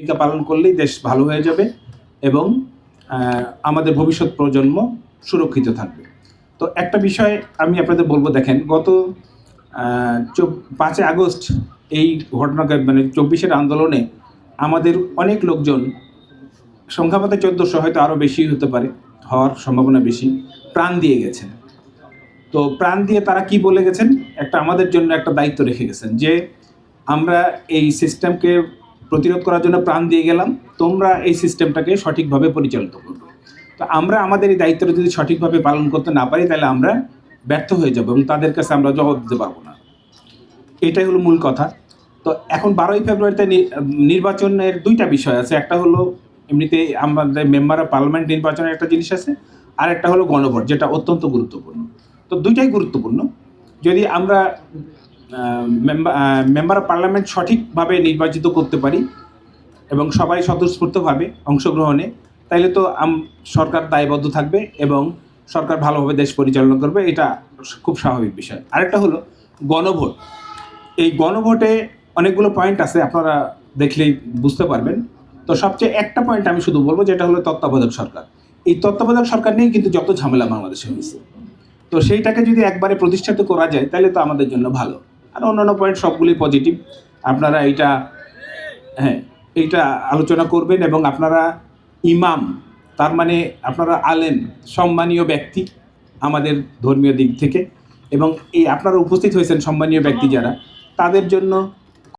ভূমিকা পালন করলেই দেশ ভালো হয়ে যাবে এবং আমাদের ভবিষ্যৎ প্রজন্ম সুরক্ষিত থাকবে। তো একটা বিষয় আমি আপনাদের বলব, দেখেন গত পাঁচই আগস্ট এই ঘটনাকে মানে চব্বিশের আন্দোলনে আমাদের অনেক লোকজন সংখ্যামতে চোদ্দোশো, হয়তো আরও বেশি হতে পারে, হওয়ার সম্ভাবনা বেশি, প্রাণ দিয়ে গেছেন। তো প্রাণ দিয়ে তারা কি বলে গেছেন? একটা আমাদের জন্য একটা দায়িত্ব রেখে গেছেন যে, আমরা এই সিস্টেমকে প্রতিরোধ করার জন্য প্রাণ দিয়ে গেলাম। তোমরা এই সিস্টেমটাকে সঠিকভাবে পরিচালিত করবে। তো আমরা আমাদের এই দায়িত্বটা যদি সঠিকভাবে পালন করতে না পারি, তাহলে আমরা ব্যর্থ হয়ে যাব এবং তাদের কাছে আমরা জবাব দিতে পারব না। এটাই হলো মূল কথা। তো এখন বারোই ফেব্রুয়ারিতে নির্বাচনের দুইটা বিষয় আছে। একটা হলো এমনিতে আমাদের মেম্বার অফ পার্লামেন্ট নির্বাচনের একটা জিনিস আছে, আর একটা হলো গণভোট, যেটা অত্যন্ত গুরুত্বপূর্ণ। তো দুইটাই গুরুত্বপূর্ণ। যদি আমরা মেম্বার অফ পার্লামেন্ট সঠিকভাবে নির্বাচিত করতে পারি এবং সবাই স্বতঃস্ফূর্তভাবে অংশগ্রহণে, তাইলে তো সরকার দায়বদ্ধ থাকবে এবং সরকার ভালোভাবে দেশ পরিচালনা করবে, এটা খুব স্বাভাবিক বিষয়। আরেকটা হলো গণভোট। এই গণভোটে অনেকগুলো পয়েন্ট আছে, আপনারা দেখলেই বুঝতে পারবেন। তো সবচেয়ে একটা পয়েন্ট আমি শুধু বলব, যেটা হলো তত্ত্বাবধায়ক সরকার। এই তত্ত্বাবধায়ক সরকার নিয়েই কিন্তু যত ঝামেলা বাংলাদেশে হয়েছে। তো সেইটাকে যদি একবারে প্রতিষ্ঠিত করা যায় তাহলে তো আমাদের জন্য ভালো। আর অন্যান্য পয়েন্ট সবগুলি পজিটিভ আপনারা এইটা হ্যাঁ এইটা আলোচনা করবেন এবং আপনারা ইমাম, তার মানে আপনারা আলেন সম্মানীয় ব্যক্তি আমাদের ধর্মীয় দিক থেকে এবং এই আপনারা উপস্থিত হয়েছেন সম্মানীয় ব্যক্তি যারা, তাদের জন্য